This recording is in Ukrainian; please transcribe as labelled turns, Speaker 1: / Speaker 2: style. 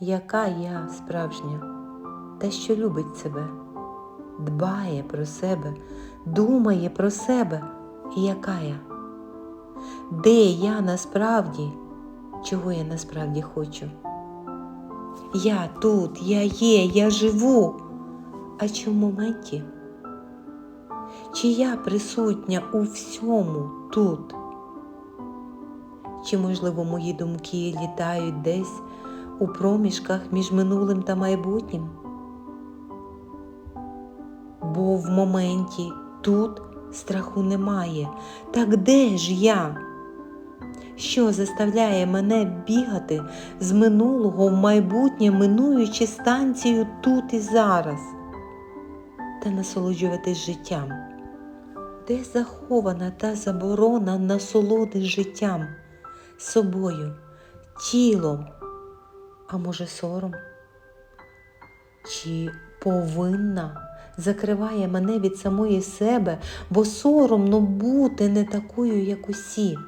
Speaker 1: яка я справжня, та що любить себе, дбає про себе, думає про себе, і яка я? Де я насправді, чого я насправді хочу? Я тут, я є, я живу. А чи в моменті? Чи я присутня у всьому тут? Чи, можливо, мої думки літають десь у проміжках між минулим та майбутнім? Бо в моменті тут страху немає. Так де ж я? Що заставляє мене бігати з минулого в майбутнє, минуючи станцію тут і зараз, та насолоджуватись життям? Де захована та заборона насолоди життям, собою, тілом, а може сором? Чи повинна закриває мене від самої себе, бо соромно бути не такою, як усі?